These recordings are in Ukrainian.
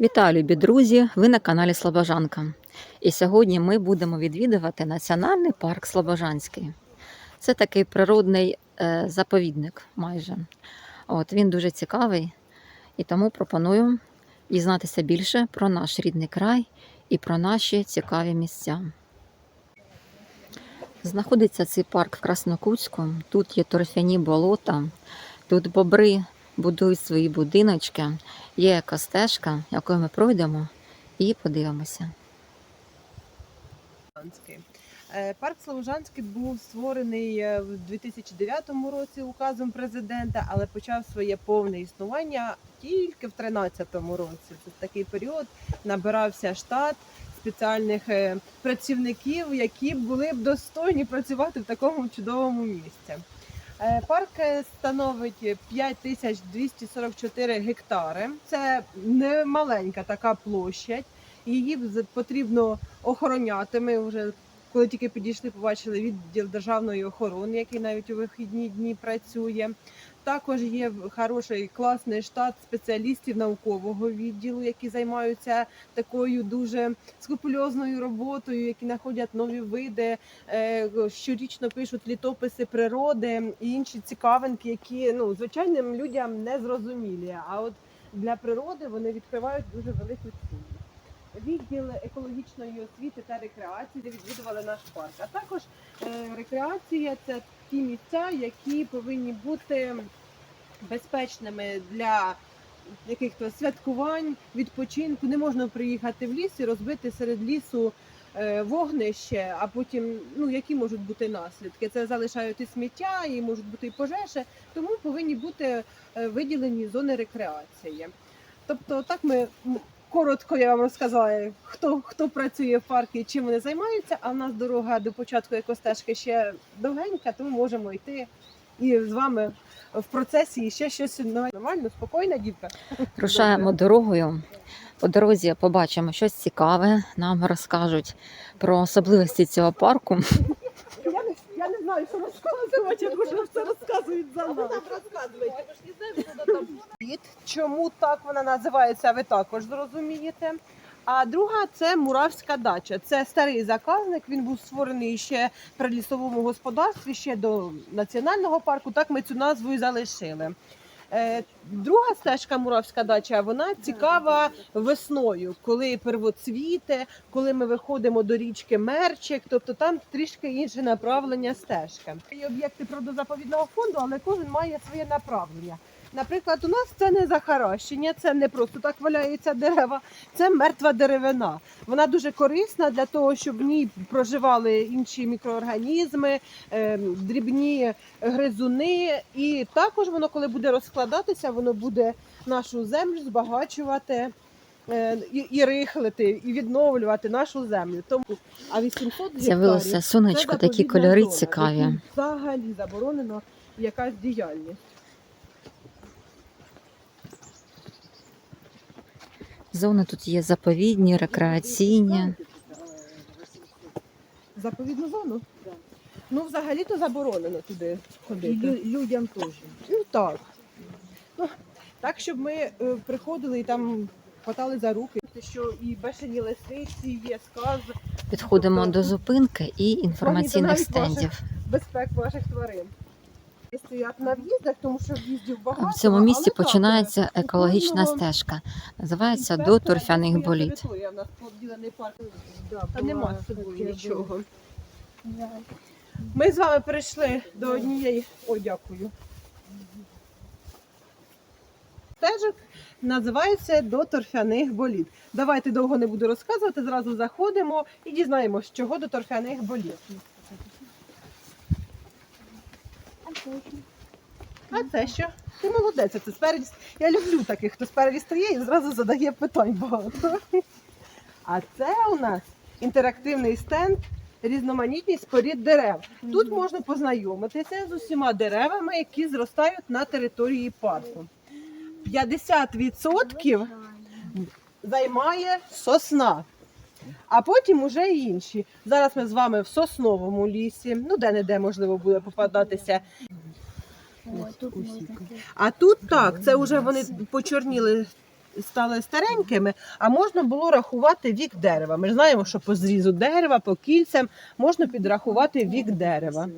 Вітаю, любі друзі! Ви на каналі Слобожанка. І сьогодні ми будемо відвідувати Національний парк Слобожанський. Це такий природний е, заповідник майже. От, він дуже цікавий, і тому пропоную дізнатися більше про наш рідний край і про наші цікаві місця. Знаходиться цей парк в Краснокутську. Тут є торфяні болота, тут бобри будують свої будиночки. Є якась стежка, якою ми пройдемо і подивимося. Е, Парк Слобожанський був створений е, в 2009 році указом президента, але почав своє повне існування тільки в 2013 році. Це такий період набирався штат спеціальних е, працівників, які були б достойні працювати в такому чудовому місці. Е, Парк е, становить 5244 гектари. Це не маленька така площадь. Її потрібно охороняти. Ми вже коли тільки підійшли, побачили відділ державної охорони, який навіть у вихідні дні працює. Також є хороший класний штат спеціалістів наукового відділу, які займаються такою дуже скрупульозною роботою, які знаходять нові види, е, щорічно пишуть літописи природи і інші цікавинки, які ну звичайним людям не зрозумілі. А от для природи вони відкривають дуже велику цінність відділ екологічної освіти та рекреації, де відвідували наш парк. А також е, рекреація це ті місця, які повинні бути безпечними для якихось святкувань, відпочинку. Не можна приїхати в ліс і розбити серед лісу. е, Вогнище, а потім ну які можуть бути наслідки? Це залишають і сміття, і можуть бути і пожежі, тому повинні бути е, виділені зони рекреації. Тобто, так ми коротко я вам розказала, хто хто працює в парку і чим вони займаються. А в нас дорога до початку екостежки ще довгенька, тому можемо йти і з вами в процесі ще щось нормально, спокійна дівка. Рушаємо дорогою. По дорозі побачимо щось цікаве. Нам розкажуть про особливості цього парку. Що розказувати, як вже все розказують за нас. Чому так вона називається, ви також зрозумієте. А друга це Муравська дача. Це старий заказник. Він був створений ще при лісовому господарстві, ще до національного парку. Так ми цю назву і залишили. Е, Друга стежка Муравська дача, вона цікава весною, коли первоцвіте, коли ми виходимо до річки Мерчик, тобто там трішки інше направлення стежка. Є об'єкти природозаповідного фонду, але кожен має своє направлення. Наприклад, у нас це не захаращення, це не просто так валяються дерева, це мертва деревина. Вона дуже корисна для того, щоб в ній проживали інші мікроорганізми, е, дрібні гризуни. І також воно, коли буде розкладатися, воно буде нашу землю збагачувати. е, І, і рихлити, і відновлювати нашу землю. Тому а 800 З'явилося сонечко, такі кольори зона, цікаві. Взагалі заборонена якась діяльність. Зони тут є заповідні, рекреаційні. Заповідну зону? Ну, взагалі-то заборонено туди ходити. людям теж. Ну так. Ну, так, щоб ми е, приходили і там хватали за руки, що і бешені лисиці є, сказ, Підходимо до зупинки і інформаційних стендів. безпек ваших тварин. Стоять на в'їздах, тому що в'їздів багато. В цьому місці починається екологічна стежка. Називається до торфяних боліт. Та нема з собою нічого. Ми з вами перейшли до однієї. Ой, дякую. Стежок називається до торфяних боліт. Давайте довго не буду розказувати, зразу заходимо і дізнаємось, чого до торфяних боліт. А це що? Ти молодець, це спереді. Я люблю таких, хто спереді стоїть і зразу задає питань багато. А це у нас інтерактивний стенд різноманітність спорід дерев. Тут можна познайомитися з усіма деревами, які зростають на території парку. 50% займає сосна, а потім уже інші. Зараз ми з вами в сосновому лісі, ну де-не-де можливо буде попадатися. Тут. А тут так, це вже вони почорніли стали старенькими, а можна було рахувати вік дерева. Ми ж знаємо, що по зрізу дерева, по кільцям можна підрахувати вік дерева.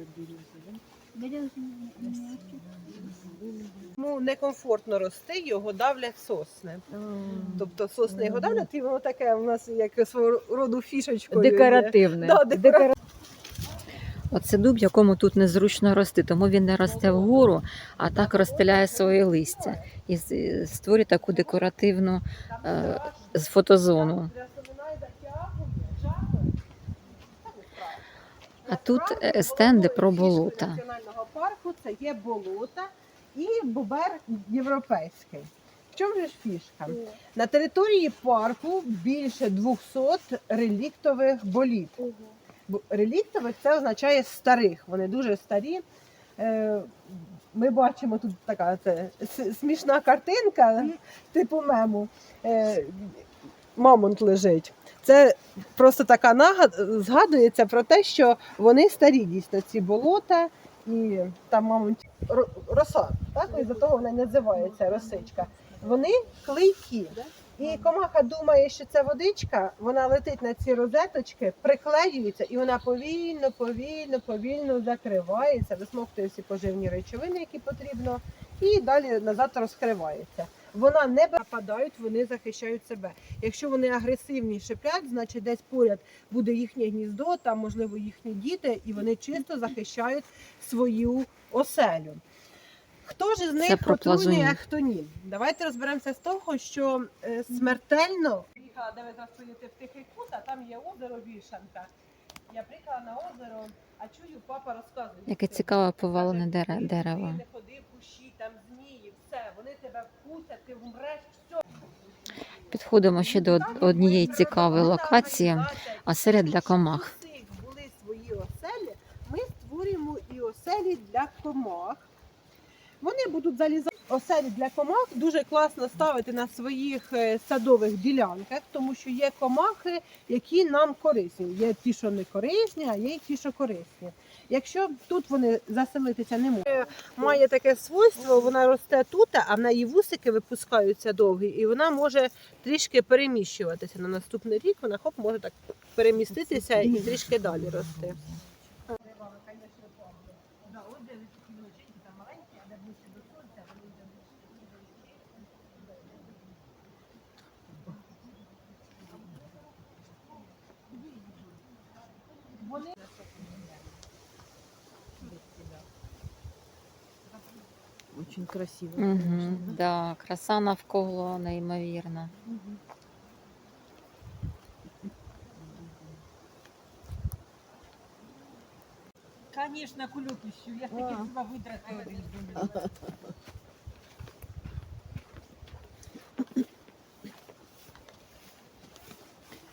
Йому некомфортно рости, його давлять сосни. Тобто сосни його давлять, і воно таке у нас як свого роду фішечкою. Декоративне. Да, декоративне. Оце дуб, якому тут незручно рости, тому він не росте вгору, а так розстеляє своє листя і створює таку декоративну е, фотозону. А тут е, стенди про болота. національного парку це є болота і бобер європейський. В чому ж фішка? На території парку більше 200 реліктових боліт. Реліктових це означає старих. Вони дуже старі. Е, Ми бачимо тут така це смішна картинка, типу мему. Е, Мамонт лежить. Це просто така нагад... згадується про те, що вони старі дійсно ці болота, і там, ро- роса, так? І за того вона називається росичка. Вони клейкі. І комаха думає, що це водичка, вона летить на ці розеточки, приклеюється, і вона повільно, повільно, повільно закривається, висмоктує всі поживні речовини, які потрібно, і далі назад розкривається. Вона не нападають, вони захищають себе. Якщо вони агресивні шиплять, значить десь поряд буде їхнє гніздо, там можливо їхні діти, і вони чисто захищають свою оселю. Хто ж із них отруйний, а хто ні? Давайте розберемося з того, що е, смертельно. Приїхала, де ви зараз стоїте в тихий кут, а там є озеро Вішанка. Я приїхала на озеро, а чую, папа розказує. Яке що цікаве повалене Каже, дере- «Ти дерево. Не ходи в кущі, там змії, все, вони тебе вкусять, ти вмреш, все. Підходимо ще до од- однієї цікавої локації, оселя для комах. Були свої оселі. Ми створюємо і оселі для комах. Вони будуть залізати. Оселі для комах дуже класно ставити на своїх е, садових ділянках, тому що є комахи, які нам корисні. Є ті, що не корисні, а є ті, що корисні. Якщо тут вони заселитися не можуть, Е, має таке свойство, вона росте тут, а в неї вусики випускаються довгі, і вона може трішки переміщуватися на наступний рік. Вона хоп може так переміститися і трішки далі рости. Очень красиво. Угу, конечно, да? да, краса навколо неймовірна. Конечно, кульопищу. Я таки А. хіба витратила.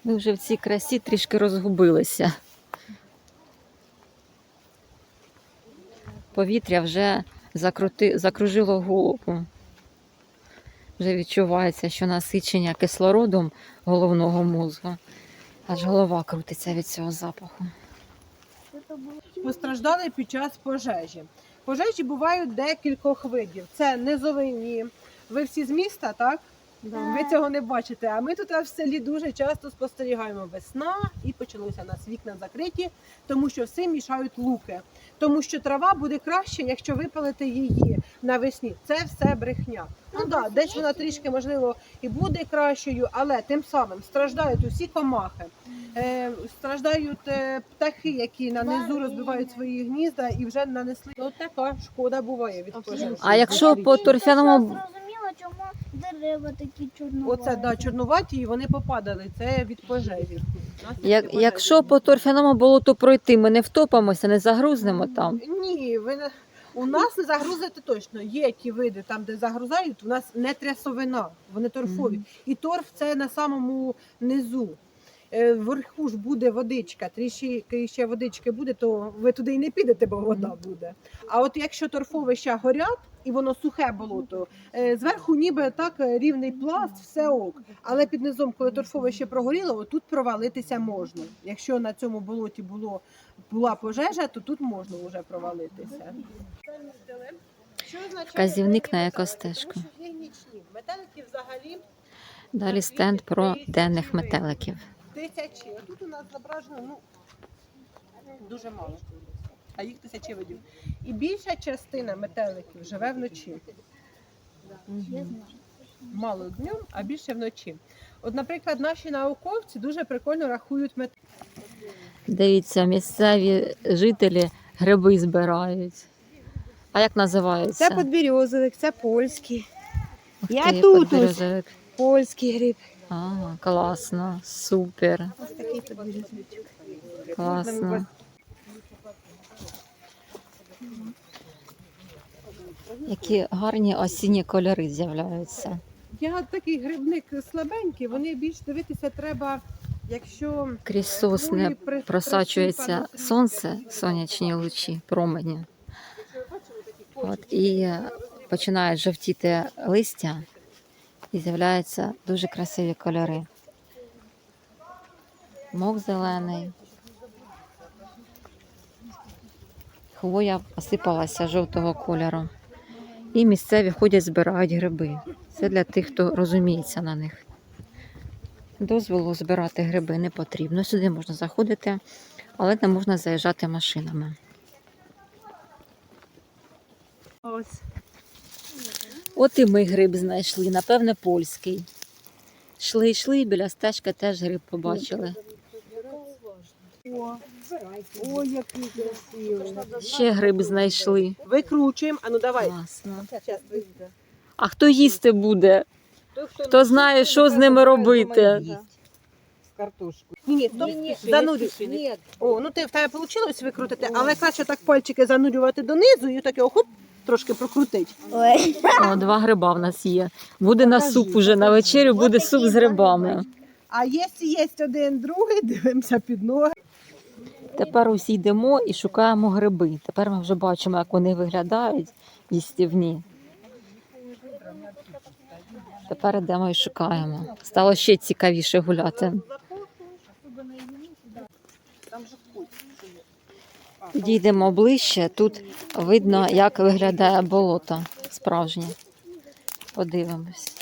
Ми вже в цій красі трішки розгубилися. Повітря вже закрути, закружило голову. Вже відчувається, що насичення кислородом головного мозку. Аж голова крутиться від цього запаху. постраждали під час пожежі. Пожежі бувають декількох видів. Це низовинні. Ви всі з міста, так? Ви цього не бачите. А ми тут в селі дуже часто спостерігаємо весна і почалося у нас вікна закриті, тому що все мішають луки. Тому що трава буде краще, якщо випалити її навесні. Це все брехня. Ну да, десь вона трішки можливо і буде кращою, але тим самим страждають усі комахи. Е, страждають е, птахи, які на низу розбивають свої гнізда і вже нанесли. От така шкода буває від пожежі. А якщо по торфяному зрозуміло, чому дерева такі чорнуваті. Оце да, чорнуваті, і вони попадали. Це від пожежі. Як, якщо по торфяному болоту пройти, ми не втопимося, не загрузнемо там. Ні, ви не- у нас не загрузити точно. Є ті види, там, де загрузають, у нас не трясовина, вони торфові. Мгм. І торф це на самому низу. Е, Вверху ж буде водичка, трішки ще водички буде, то ви туди і не підете, бо вода буде. А от якщо торфовища горять і воно сухе болото, е, зверху ніби так е, рівний пласт, все ок. Але під низом, коли торфовище прогоріло, отут провалитися можна. Якщо на цьому болоті було була пожежа, то тут можна вже провалитися. Вказівник на екостежку. Метелики взагалі Далі стенд про денних метеликів. Тисячі. Отут у нас зображено, ну, дуже мало. А їх тисячі видів. І більша частина метеликів живе вночі. Знаю. Мало днем, а більше вночі. От, наприклад, наші науковці дуже прикольно рахують метеликів. Дивіться, місцеві жителі гриби збирають. А як називаються? Це подберезовик, це польський. Ух я тут ось. Польський гриб. Ага, класно, супер, Ось такий подберезовичок. класно. Які гарні осінні кольори з'являються. Я такий грибник слабенький, вони більш дивитися треба, якщо Крізь сосни хвої при- просачується сонце, сонячні лучі, промені. От, і починає жовтіти листя, і з'являються дуже красиві кольори. Мох зелений. Хвоя осипалася жовтого кольору. І місцеві ходять, збирають гриби. Це для тих, хто розуміється на них. Дозволу збирати гриби не потрібно. Сюди можна заходити, але не можна заїжджати машинами. Ось. От і ми гриб знайшли, напевне, польський. Йшли, йшли, і біля стежки теж гриб побачили. О, Ой, який красивий. Ще гриб знайшли. Викручуємо, а ну давай. Класно. А хто їсти буде? Хто знає, що з ними робити? Картошку. Ні, ні, стоп, занурюй. Ні, О, ну ти в тебе вийшло викрутити, але краще так пальчики занурювати донизу і так його хоп, трошки прокрутить. Ой. О, два гриба в нас є. Буде на суп уже на вечерю, буде суп з грибами. А якщо є один другий, дивимося під ноги. Тепер усі йдемо і шукаємо гриби. Тепер ми вже бачимо, як вони виглядають їстівні. Тепер йдемо і шукаємо. Стало ще цікавіше гуляти. Підійдемо ближче. Тут видно, як виглядає болото справжнє. Подивимось.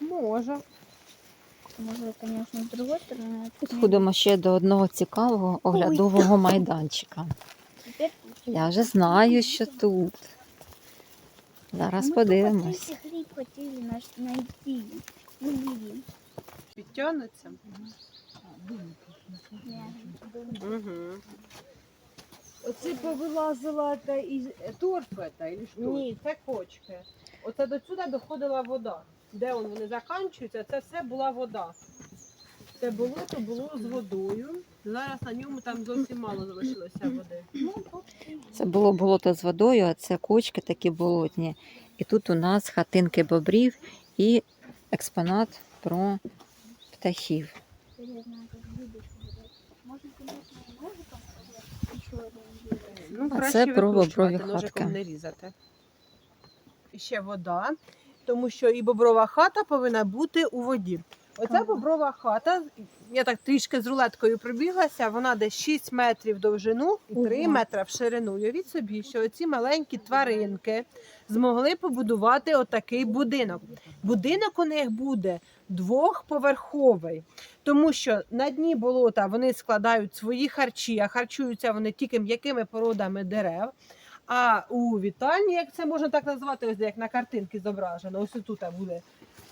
Може. Может, конечно, с другой стороны. Підходимо ще до одного цікавого оглядового майданчика. Я вже знаю, що тут. Зараз подивимось. только гриб хотели Ну. Угу. Оце повилазила та із торфа та і що? Ні, це кочки. Оце до сюди доходила вода. Де он вони закінчуються, це все була вода. Це болото було з водою. Зараз на ньому там зовсім мало залишилося води. Це було болото з водою, а це кочки такі болотні. І тут у нас хатинки бобрів і експонат про птахів. Ну, А це боброві ножиком не різати. І ще вода, тому що і боброва хата повинна бути у воді. Оця боброва хата, я так трішки з рулеткою пробіглася, вона десь 6 метрів довжину і 3 Ого. метри в ширину. Уявіть собі, що оці маленькі тваринки змогли побудувати отакий будинок. Будинок у них буде двохповерховий, тому що на дні болота вони складають свої харчі, а харчуються вони тільки м'якими породами дерев. А у вітальні, як це можна так назвати, ось як на картинці зображено, ось тут буде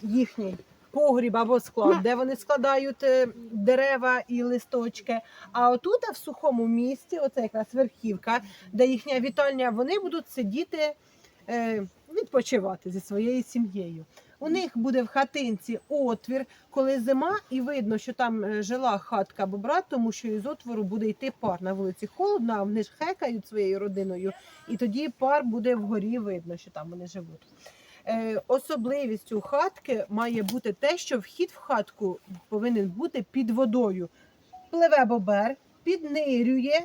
їхній погріб або склад, де вони складають е, дерева і листочки. А отут в сухому місці, оце якраз верхівка, де їхня вітальня, вони будуть сидіти, е, відпочивати зі своєю сім'єю. У них буде в хатинці отвір, коли зима, і видно, що там е, жила хатка бобра, тому що із отвору буде йти пар. На вулиці холодно, а вони ж хекають своєю родиною, і тоді пар буде вгорі видно, що там вони живуть. Е, особливістю хатки має бути те, що вхід в хатку повинен бути під водою. Пливе бобер, піднирює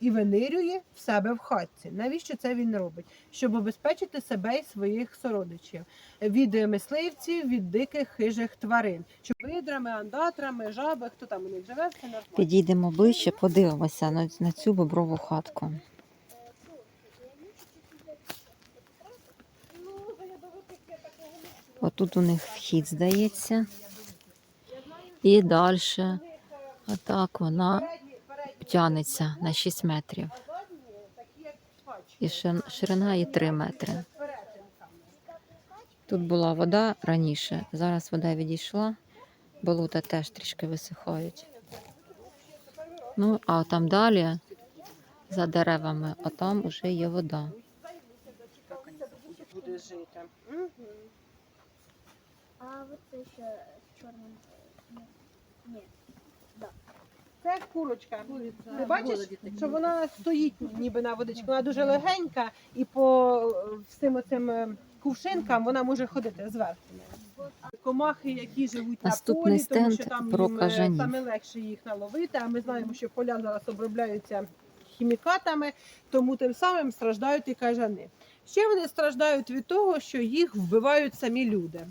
і винирює в себе в хатці. Навіщо це він робить? Щоб обезпечити себе і своїх сородичів від мисливців, від диких хижих тварин. Щоб видрами, андатрами, жаби, хто там у них живе, все нормально. Підійдемо ближче, подивимося на, на цю боброву хатку. Отут у них вхід, здається. І далі отак вона тягнеться на 6 метрів. І ширина її 3 метри. Тут була вода раніше, зараз вода відійшла, болота теж трішки висихають. Ну, а там далі, за деревами, а там вже є вода. Буде жити. А вот це ще з чорним. Ні. Це курочка. Ти бачиш, що вона стоїть ніби на водичку. Вона дуже легенька і по е, всім оцим е, кувшинкам вона може ходити зверху. Комахи, які живуть Наступний на полі, тому що там про їм е, саме легше їх наловити. А ми знаємо, що поля зараз обробляються хімікатами, тому тим самим страждають і кажани. Ще вони страждають від того, що їх вбивають самі люди.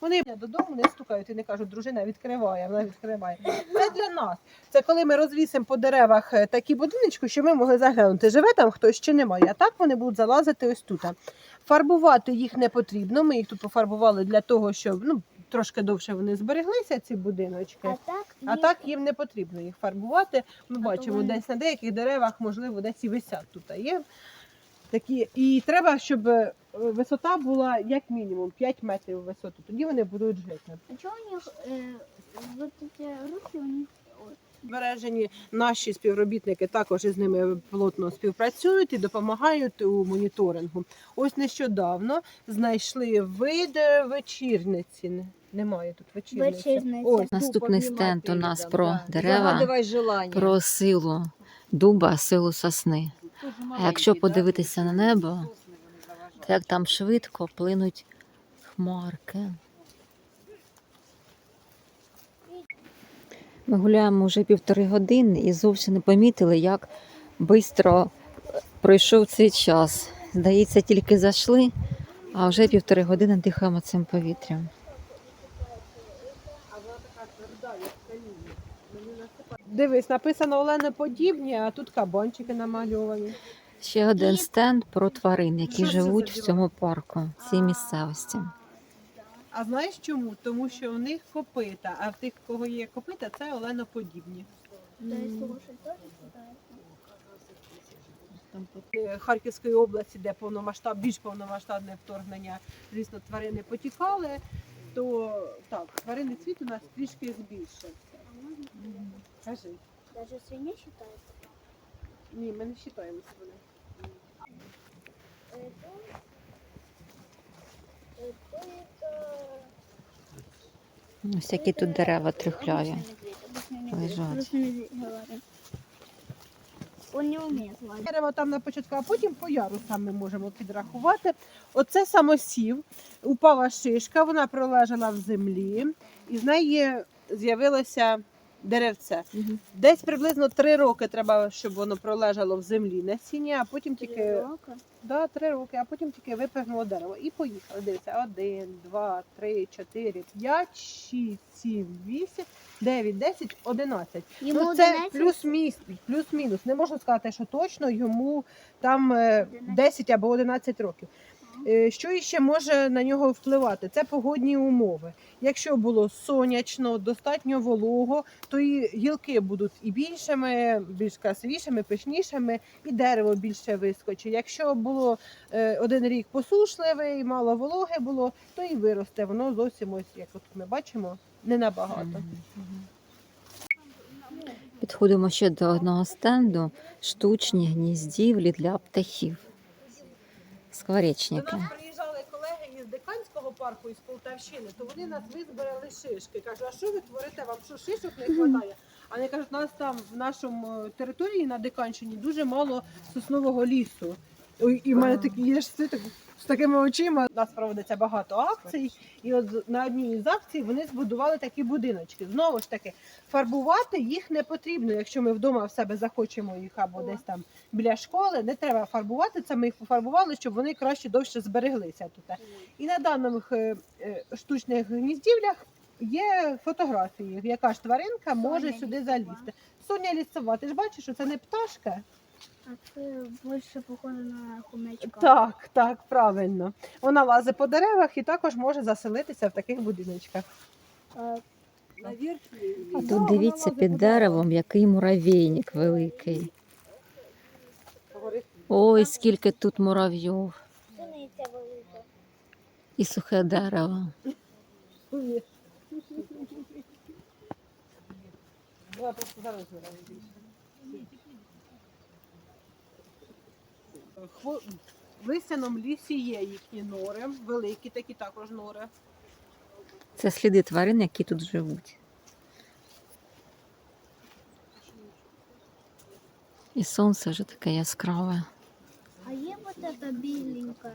Вони додому не стукають і не кажуть, дружина відкриває, вона відкриває. Це для нас. Це коли ми розвісимо по деревах е, такі будиночки, що ми могли заглянути, живе там хтось чи немає. А так вони будуть залазити ось тут. Фарбувати їх не потрібно. Ми їх тут пофарбували для того, щоб ну, трошки довше вони збереглися, ці будиночки. А так, А є- так їм не потрібно їх фарбувати. Ми А бачимо, десь на деяких деревах, можливо, десь і висять тут. Є такі. І треба, щоб е, висота була як мінімум 5 метрів висоту. Тоді вони будуть жити. А чого у них е, руки у них Збережені наші співробітники також із ними плотно співпрацюють і допомагають у моніторингу. Ось нещодавно знайшли вид е, вечірниці. Немає тут вечірниці. Ось, Наступний ну, стенд у нас про да. дерева, про силу дуба, силу сосни. А якщо подивитися на небо, то як там швидко плинуть хмарки. Ми гуляємо вже півтори години і зовсім не помітили, як швидко пройшов цей час. Здається, тільки зайшли, а вже півтори години дихаємо цим повітрям. Дивись, написано Олена подібні, а тут кабанчики намальовані. Ще один стенд про тварин, які Що це за живуть в діла? цьому парку, в цій місцевості. А знаєш чому? Тому що у них копита, а в тих, в кого є копита, це оленоподібні. есть лошадь? Е, Харківської області, де повномасштаб, більш повномасштабне вторгнення, звісно, тварини потікали, то так, тваринний світ у нас трішки збільшився. А можно? Кажи. Даже свинья считается? Ні, ми не вважаємо вони. Это... Это... это... Ось які тут дерева трюхляві. Обычный медведь, обычный медведь, лежать. обычный медведь, говорю. Он не умеет лазить. Дерева там на початку, а потім по ярусам ми можемо підрахувати. Оце самосів, упала шишка, вона пролежала в землі, і з неї з'явилося деревце. Десь приблизно три роки треба, щоб воно пролежало в землі насіння, а потім тільки да, три роки, а потім тільки випрыгнуло дерево. І поїхали. Дивіться, один, два, три, чотири, п'ять, шість, сім, вісім, дев'ять, десять, одинадцять. Йому Ну, це 11? плюс-мінус, плюс-мінус. Не можна сказати, що точно йому там е, 10 або 11 років. Е, Що іще може на нього впливати? Це погодні умови. Якщо було сонячно, достатньо волого, то і гілки будуть і більшими, більш красивішими, пишнішими, і дерево більше вискочить. Якщо було е, один рік посушливий, мало вологи було, то і виросте. Воно зовсім ось, як от ми бачимо, не набагато. Підходимо ще до одного стенду штучні гніздівлі для птахів. До нас приїжджали колеги із Диканського парку із Полтавщини, то вони нас визбирали шишки. Кажуть, а що ви творите? Вам що шишок не вистачає? А вони кажуть, нас там в нашому е, території на Диканщині дуже мало соснового лісу. Ой, І в мене такі є ж це так, такими очима. У нас проводиться багато акцій, і от на одній із акцій вони збудували такі будиночки. Знову ж таки, фарбувати їх не потрібно, якщо ми вдома в себе захочемо їх або десь там біля школи. Не треба фарбувати це. Ми їх пофарбували, щоб вони краще довше збереглися тут. І на даних е, е, штучних гніздівлях є фотографії, яка ж тваринка може Соня сюди залізти. Соня лісова, ти ж бачиш, що це не пташка, А це більше похоже на хомячка. Так, так, правильно. Вона лазить по деревах і також може заселитися в таких будиночках. А, А тут дивіться під деревом, який муравейник великий. Ой, скільки тут муравйов. Велика. І сухе дерево. Давай просто зараз збираємо більше. Хво- В листяному лісі є їхні нори, великі такі також нори. Це сліди тварин, які тут живуть. І сонце вже таке яскраве. А є вот эта біленька?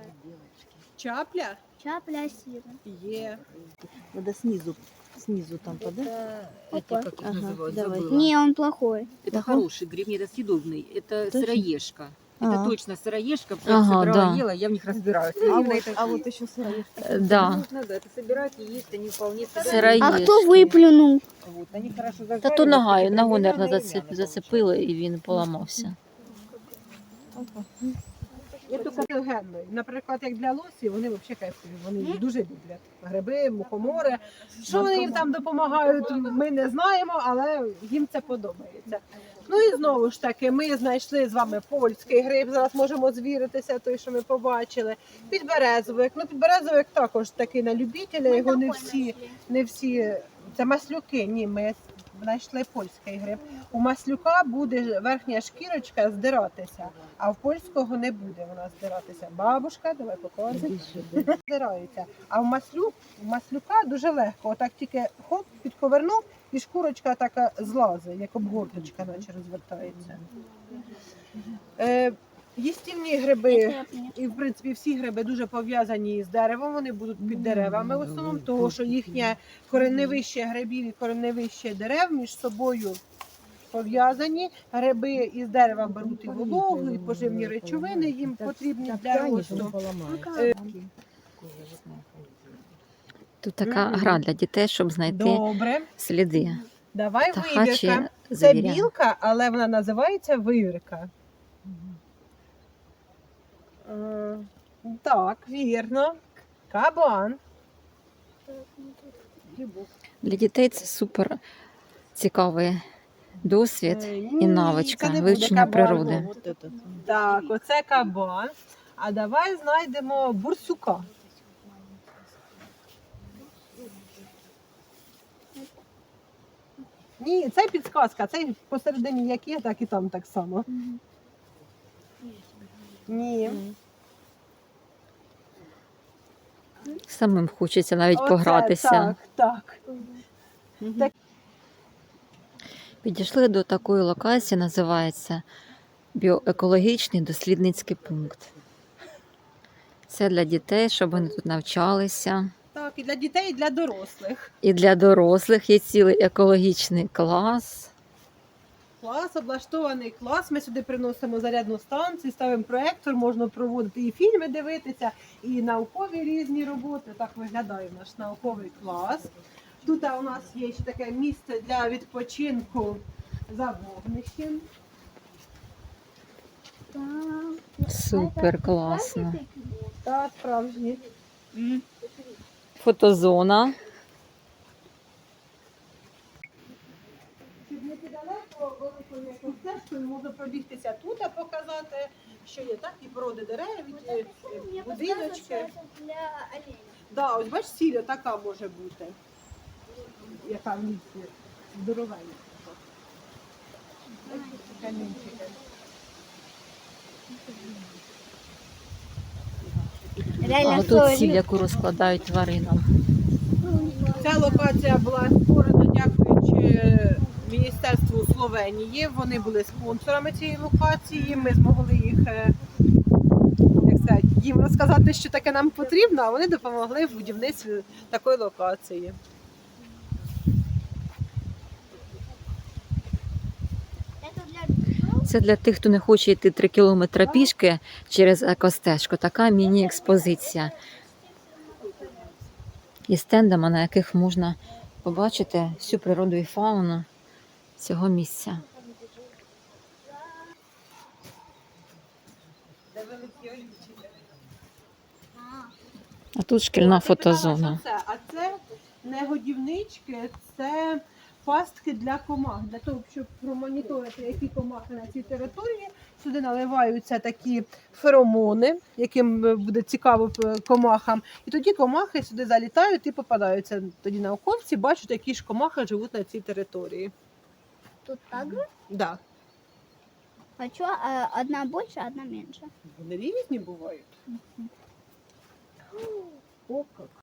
Чапля Чапля сіра. є. Надо снизу, снизу там подай. Это как их Ага, называют, давай. забыла. Ні, он плохой. Это хороший гриб, не это съедобный. Это Точно? сыроежка. Это А. точно сыроежка, потому Ага, что собирала, да. ела, я в них разбираюсь. А Именно вот, это- а вот еще сыроежка. Е, Да. Нужно, да, это собирать и есть, они вполне Сыроежки. А хто виплюнув? Вот, они хорошо Та зажариваются, то ногою, такие ногу, румяные, мабуть, румяные зацепило і він поламався. Є тільки генної. Наприклад, як для лосів, вони взагалі кайфові. Вони їх дуже люблять. Гриби, мухомори. Що вони їм там допомагають, ми не знаємо, але їм це подобається. Ну і знову ж таки, ми знайшли з вами польський гриб. Зараз можемо звіритися, той, що ми побачили. Підберезовик. Ну, підберезовик також такий на любителя, його не всі, не всі. Це маслюки. Ні, ми знайшли польський гриб. У маслюка буде верхня шкірочка здиратися, а в польського не буде вона здиратися. Бабушка, давай показуй. Здирається. А в маслюк, в маслюка дуже легко. Отак тільки хоп, підковернув, і шкурочка така злазить, як обгорточка, наче розвертається. Е, їстівні гриби. І в принципі всі гриби дуже пов'язані з деревом. Вони будуть під деревами в основному, тому що їхнє кореневище грибів і кореневище дерев між собою пов'язані. Гриби із дерева беруть і вологу, і поживні речовини їм потрібні для росту. Тут така Мгм. гра для дітей, щоб знайти Добре, сліди. давай Птаха чи вивірка. Це звіря. білка, але вона називається вивірка. Е, Так, вірно. Кабан. Для дітей це супер цікавий досвід Е, і навичка вивчення природи. Так, оце кабан. А давай знайдемо бурсука. Ні, це підсказка. Це посередині як є, так і там так само. Ні. Самим хочеться навіть Оце, погратися. Так, так. Підійшли до такої локації, називається біоекологічний дослідницький пункт. Це для дітей, щоб вони тут навчалися. Так, і для дітей, і для дорослих. І для дорослих є цілий екологічний клас. Клас, облаштований клас. Ми сюди приносимо зарядну станцію, ставимо проектор, можна проводити і фільми дивитися, і наукові різні роботи. Так виглядає наш науковий клас. Тут у нас є ще таке місце для відпочинку за вогнищем. Супер класно. Та справжні. Фотозона. Щоб не недалеко великою стежкою можна пробігтися тут, а показати, що є так, і породи дерев, і е, будиночки. для. Да, ось бач, сіля така може бути. Яка в лісі здоровенька. Камінчики. А тут сіль, яку розкладають тваринам. Ця локація була створена дякуючи Міністерству Словенії. Вони були спонсорами цієї локації. Ми змогли їх е, як сказати, їм розказати, що таке нам потрібно, а вони допомогли в будівництві такої локації. Це для тих, хто не хоче йти 3 кілометри ну. пішки через екостежку. Така міні-експозиція. І стендами, на яких можна побачити всю природу і фауну цього місця. А тут шкільна фотозона. А це не годівнички, це пастки для комах. Для того, щоб промоніторити, які комахи на цій території. Сюди наливаються такі феромони, яким е, буде цікаво е, комахам. І тоді комахи сюди залітають і попадаються. Тоді науковці бачать, які ж комахи живуть на цій території. Тут так же? Да. А что, а, одна больше, а одна меньше? Вони різні бувають. О, як.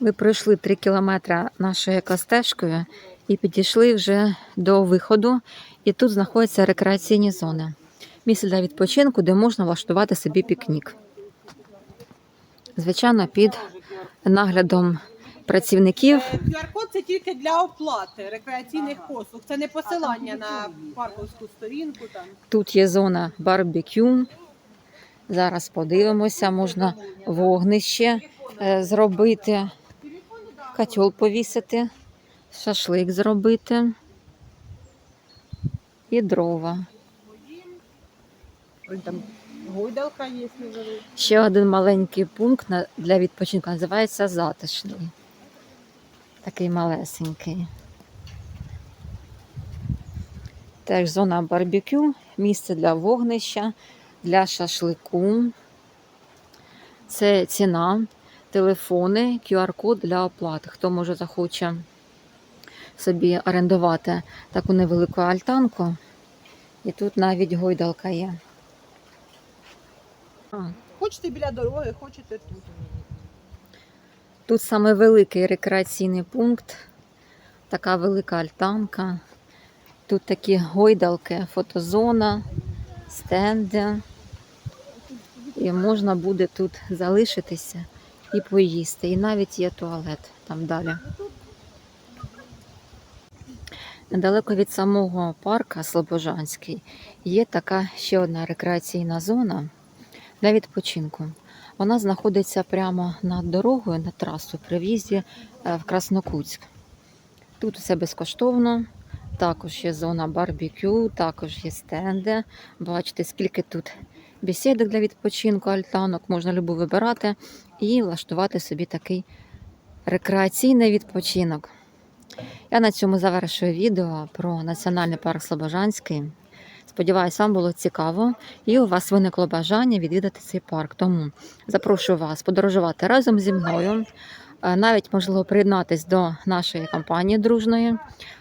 Ви пройшли 3 кілометри нашою екостежкою і підійшли вже до виходу. І тут знаходяться рекреаційні зони. Місце для відпочинку, де можна влаштувати собі пікнік. Звичайно, під наглядом працівників. QR-код це тільки для оплати рекреаційних послуг. Це не посилання на парковську сторінку. Там Тут є зона барбекю. Зараз подивимося, можна вогнище зробити, котел повісити, шашлик зробити і дрова. Там гойдалка є. Ще один маленький пункт для відпочинку називається затишний. Такий малесенький. Теж зона барбекю, місце для вогнища, для шашлику. Це ціна, телефони, QR-код для оплати. Хто може захоче собі орендувати таку невелику альтанку. І тут навіть гойдалка є. Хочете біля дороги, хочете тут. Тут саме великий рекреаційний пункт, така велика альтанка. Тут такі гойдалки, фотозона, стенди. І можна буде тут залишитися і поїсти. І навіть є туалет там далі. Недалеко від самого парка Слобожанський є така ще одна рекреаційна зона для відпочинку. Вона знаходиться прямо над дорогою на трасу при в'їзді е, в Краснокутськ. Тут все безкоштовно. Також є зона барбекю, також є стенди. Бачите, скільки тут бесідок для відпочинку, альтанок, можна любу вибирати і влаштувати собі такий рекреаційний відпочинок. Я на цьому завершую відео про Національний парк Слобожанський. Сподіваюсь, вам було цікаво і у вас виникло бажання відвідати цей парк. Тому запрошую вас подорожувати разом зі мною, е, навіть можливо приєднатись до нашої компанії дружної,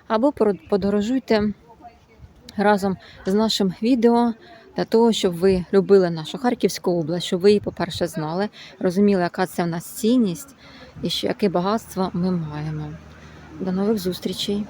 або подорожуйте разом з нашим відео для того, щоб ви любили нашу Харківську область, щоб ви її, по-перше, знали, розуміли, яка це в нас цінність і що яке багатство ми маємо. До нових зустрічей!